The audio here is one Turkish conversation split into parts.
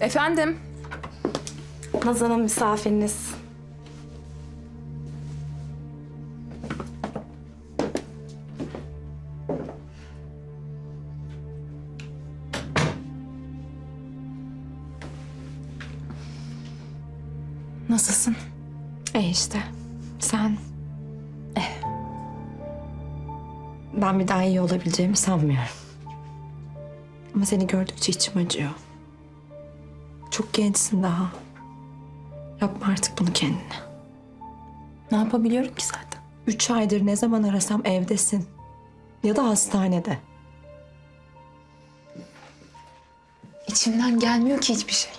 Efendim? Nazan'ın misafiriniz. Nasılsın? E işte. Sen? Eh. Ben bir daha iyi olabileceğimi sanmıyorum. Ama seni gördükçe içim acıyor. Çok gençsin daha. Yapma artık bunu kendine. Ne yapabiliyorum ki zaten? Üç aydır ne zaman arasam evdesin. Ya da hastanede. İçimden gelmiyor ki hiçbir şey.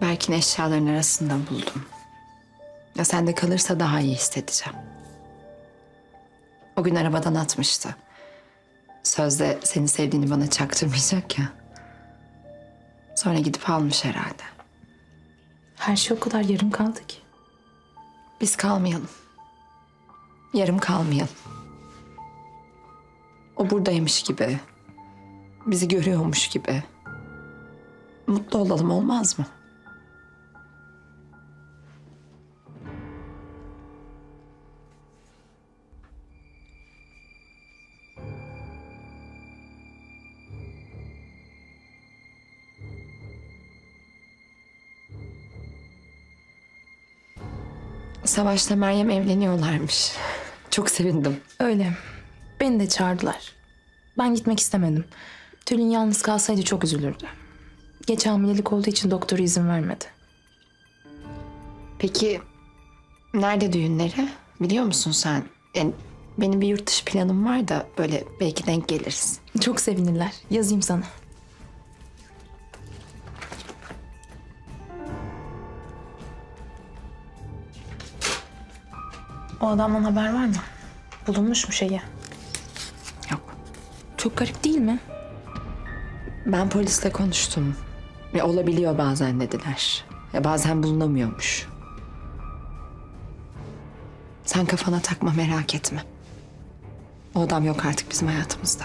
Berk'in eşyaların arasında buldum. Ya sende kalırsa daha iyi hissedeceğim. O gün arabadan atmıştı. Sözde seni sevdiğini bana çaktırmayacak ya. Sonra gidip almış herhalde. Her şey o kadar yarım kaldı ki. Biz kalmayalım. Yarım kalmayalım. O buradaymış gibi. Bizi görüyormuş gibi. Mutlu olalım olmaz mı? Savaş'la Meryem evleniyorlarmış. Çok sevindim. Öyle. Beni de çağırdılar. Ben gitmek istemedim. Tülin yalnız kalsaydı çok üzülürdü. Geç hamilelik olduğu için doktor izin vermedi. Peki nerede düğünleri? Biliyor musun sen? Yani benim bir yurt dışı planım var da böyle belki denk geliriz. Çok sevinirler. Yazayım sana. O adamdan haber var mı? Bulunmuş mu şeyi? Yok. Çok garip değil mi? Ben polisle konuştum. Ya olabiliyor bazen dediler. Ya bazen bulunamıyormuş. Sen kafana takma merak etme. O adam yok artık bizim hayatımızda.